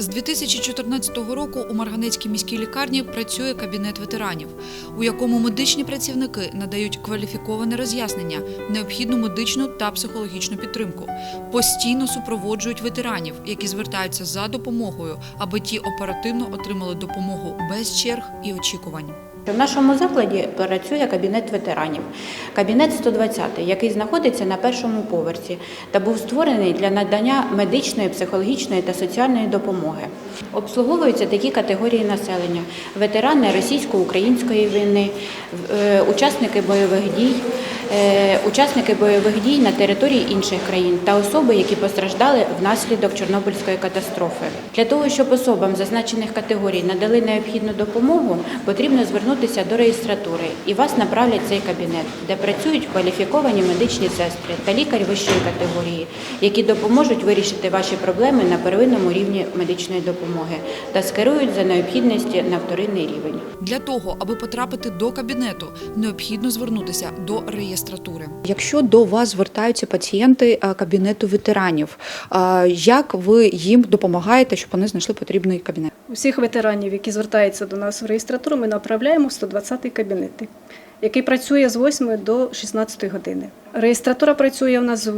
З 2014 року у Марганецькій міській лікарні працює кабінет ветеранів, у якому медичні працівники надають кваліфіковане роз'яснення, необхідну медичну та психологічну підтримку. Постійно супроводжують ветеранів, які звертаються за допомогою, аби ті оперативно отримали допомогу без черг і очікувань. В нашому закладі працює кабінет ветеранів. Кабінет 120, який знаходиться на першому поверсі та був створений для надання медичної, психологічної та соціальної допомоги. Обслуговуються такі категорії населення: ветерани російсько-української війни, е, учасники бойових дій, учасники бойових дій на території інших країн та особи, які постраждали внаслідок Чорнобильської катастрофи. Для того, щоб особам зазначених категорій надали необхідну допомогу, потрібно звернутися до реєстратури і вас направлять в цей кабінет, де працюють кваліфіковані медичні сестри та лікар вищої категорії, які допоможуть вирішити ваші проблеми на первинному рівні медичної допомоги та скерують за необхідності на вторинний рівень. Для того, аби потрапити до кабінету, необхідно звернутися до реєстратури. Якщо до вас звертаються пацієнти е, кабінету ветеранів, е, як ви їм допомагаєте, щоб вони знайшли потрібний кабінет? Усіх ветеранів, які звертаються до нас в реєстратуру, ми направляємо в 120-й кабінет, який працює з 8 до 16 години. Реєстратура працює у нас е,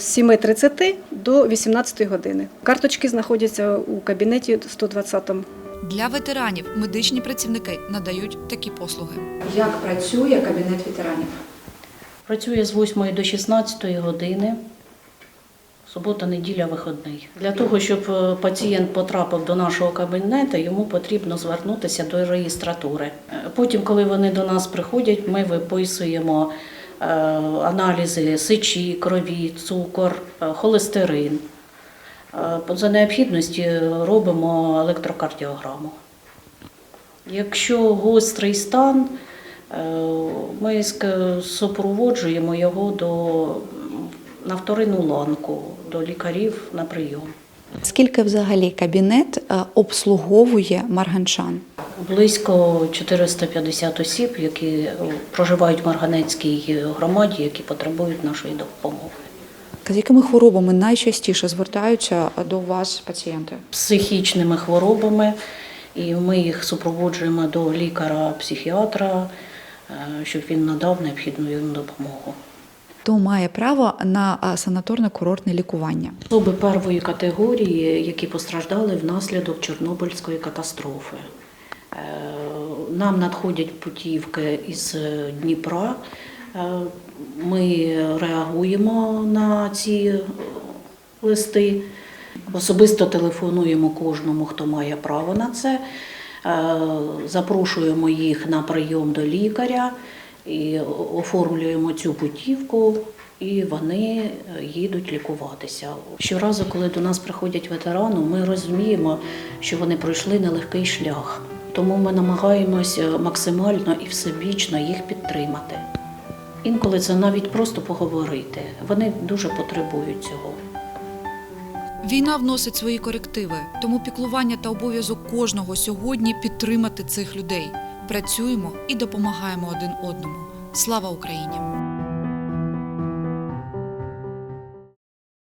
з 7.30 до 18 години. Карточки знаходяться у кабінеті 120-му. Для ветеранів медичні працівники надають такі послуги. Як працює кабінет ветеранів? Працює з 8 до 16 години. Субота, неділя, вихідний. Для того, щоб е, пацієнт потрапив до нашого кабінету, йому потрібно звернутися до реєстратури. Потім, коли вони до нас приходять, ми виписуємо е, аналізи сечі, крові, цукор, е, холестерин. За необхідності робимо електрокардіограму. Якщо гострий стан, ми ск- супроводжуємо його до, на вторинну ланку, до лікарів на прийом. Скільки взагалі кабінет е, обслуговує марганчан? Близько 450 осіб, які е, проживають в Марганецькій громаді, які потребують нашої допомоги. З якими хворобами найчастіше звертаються до вас пацієнти? Психічними хворобами, і ми їх супроводжуємо до лікаря-психіатра, е, щоб він надав необхідну їм допомогу. Хто має право на е, санаторно-курортне лікування? Особи первої категорії, які постраждали внаслідок Чорнобильської катастрофи. Е, Нам надходять путівки із е, Дніпра. Е, Ми реагуємо на ці е, листи. Особисто телефонуємо кожному, хто має право на це. Е, Запрошуємо їх на прийом до лікаря і оформлюємо цю путівку, і вони е, їдуть лікуватися. Щоразу, коли до нас приходять ветерани, ми розуміємо, що вони пройшли нелегкий шлях. Тому ми намагаємося максимально і всебічно їх підтримати. Інколи це навіть просто поговорити. Вони дуже потребують цього. Війна вносить свої корективи, тому піклування та обов'язок кожного сьогодні підтримати цих людей. Працюємо і допомагаємо один одному. Слава Україні!